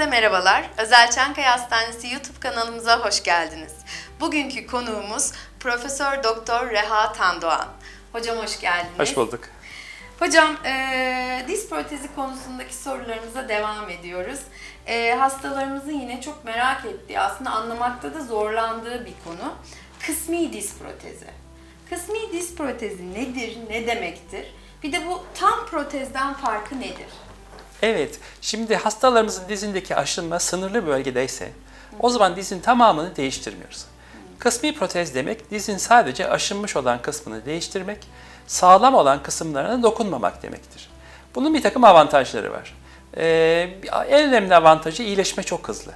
Herkese merhabalar. Özel Çankaya Hastanesi YouTube kanalımıza hoş geldiniz. Bugünkü konuğumuz Profesör Doktor Reha Tandoğan. Hocam hoş geldiniz. Hoş bulduk. Hocam eee diz protezi konusundaki sorularımıza devam ediyoruz. Eee, hastalarımızın yine çok merak ettiği, aslında anlamakta da zorlandığı bir konu. Kısmi diz protezi. Kısmi diz protezi nedir, ne demektir? Bir de bu tam protezden farkı nedir? Evet, şimdi hastalarımızın dizindeki aşınma sınırlı bölgedeyse o zaman dizin tamamını değiştirmiyoruz. Kısmi protez demek dizin sadece aşınmış olan kısmını değiştirmek, sağlam olan kısımlarına dokunmamak demektir. Bunun bir takım avantajları var. Ee, en önemli avantajı iyileşme çok hızlı.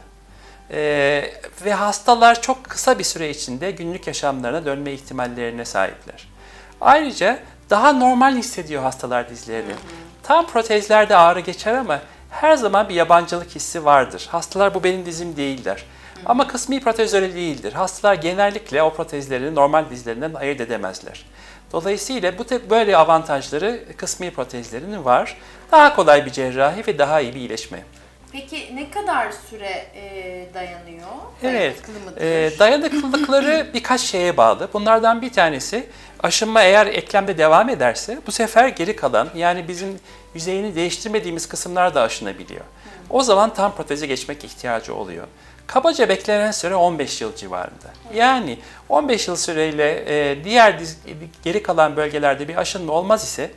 Ee, ve hastalar çok kısa bir süre içinde günlük yaşamlarına dönme ihtimallerine sahipler. Ayrıca daha normal hissediyor hastalar dizlerini. Tam protezlerde ağrı geçer ama her zaman bir yabancılık hissi vardır. Hastalar bu benim dizim değil der. Ama kısmi protez öyle değildir. Hastalar genellikle o protezlerini normal dizlerinden ayırt edemezler. Dolayısıyla bu tip böyle avantajları kısmi protezlerinin var. Daha kolay bir cerrahi ve daha iyi bir iyileşme. Peki ne kadar süre eee, dayanıyor? Evet, e, dayanıklılıkları birkaç şeye bağlı. Bunlardan bir tanesi aşınma eğer eklemde devam ederse bu sefer geri kalan yani bizim yüzeyini değiştirmediğimiz kısımlar da aşınabiliyor. O zaman tam proteze geçmek ihtiyacı oluyor. Kabaca beklenen süre 15 yıl civarında. Yani 15 yıl süreyle e, diğer diz- geri kalan bölgelerde bir aşınma olmaz ise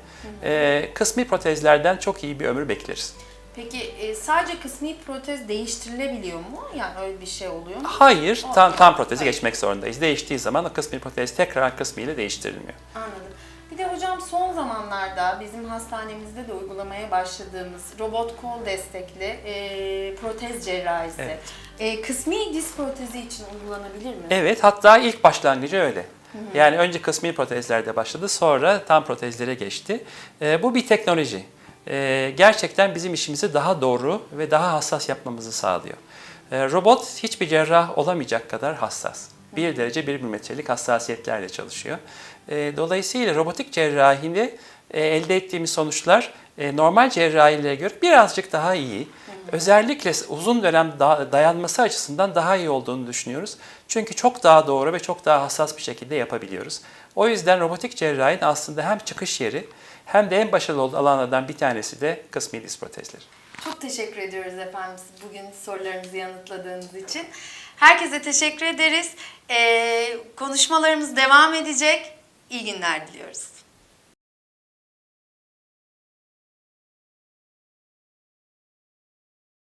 e, kısmi protezlerden çok iyi bir ömür bekleriz. Peki e, sadece kısmi protez değiştirilebiliyor mu? Yani öyle bir şey oluyor mu? Hayır, tam, tam proteze Hayır. geçmek zorundayız. Değiştiği zaman o kısmi protez tekrar kısmıyla değiştirilmiyor. Anladım. Bir de hocam son zamanlarda bizim hastanemizde de uygulamaya başladığımız robot kol destekli e, protez cerrahisi. Evet. E, kısmi diz protezi için uygulanabilir mi? Evet, hatta ilk başlangıcı öyle. Yani önce kısmi protezlerde başladı, sonra tam protezlere geçti. Ee, bu bir teknoloji. Ee, gerçekten bizim işimizi daha doğru ve daha hassas yapmamızı sağlıyor. Ee, robot hiçbir cerrah olamayacak kadar hassas. 1 derece 1 milimetrelik hassasiyetlerle çalışıyor. Ee, dolayısıyla robotik cerrahide e, elde ettiğimiz sonuçlar e, normal cerrahilere göre birazcık daha iyi. Özellikle uzun dönem da- dayanması açısından daha iyi olduğunu düşünüyoruz. Çünkü çok daha doğru ve çok daha hassas bir şekilde yapabiliyoruz. O yüzden robotik cerrahinin aslında hem çıkış yeri hem de en başarılı olduğu alanlardan bir tanesi de kısmi diz protezleri. Çok teşekkür ediyoruz efendim bugün sorularımızı yanıtladığınız için. Herkese teşekkür ederiz. E, konuşmalarımız devam edecek. İyi günler diliyoruz.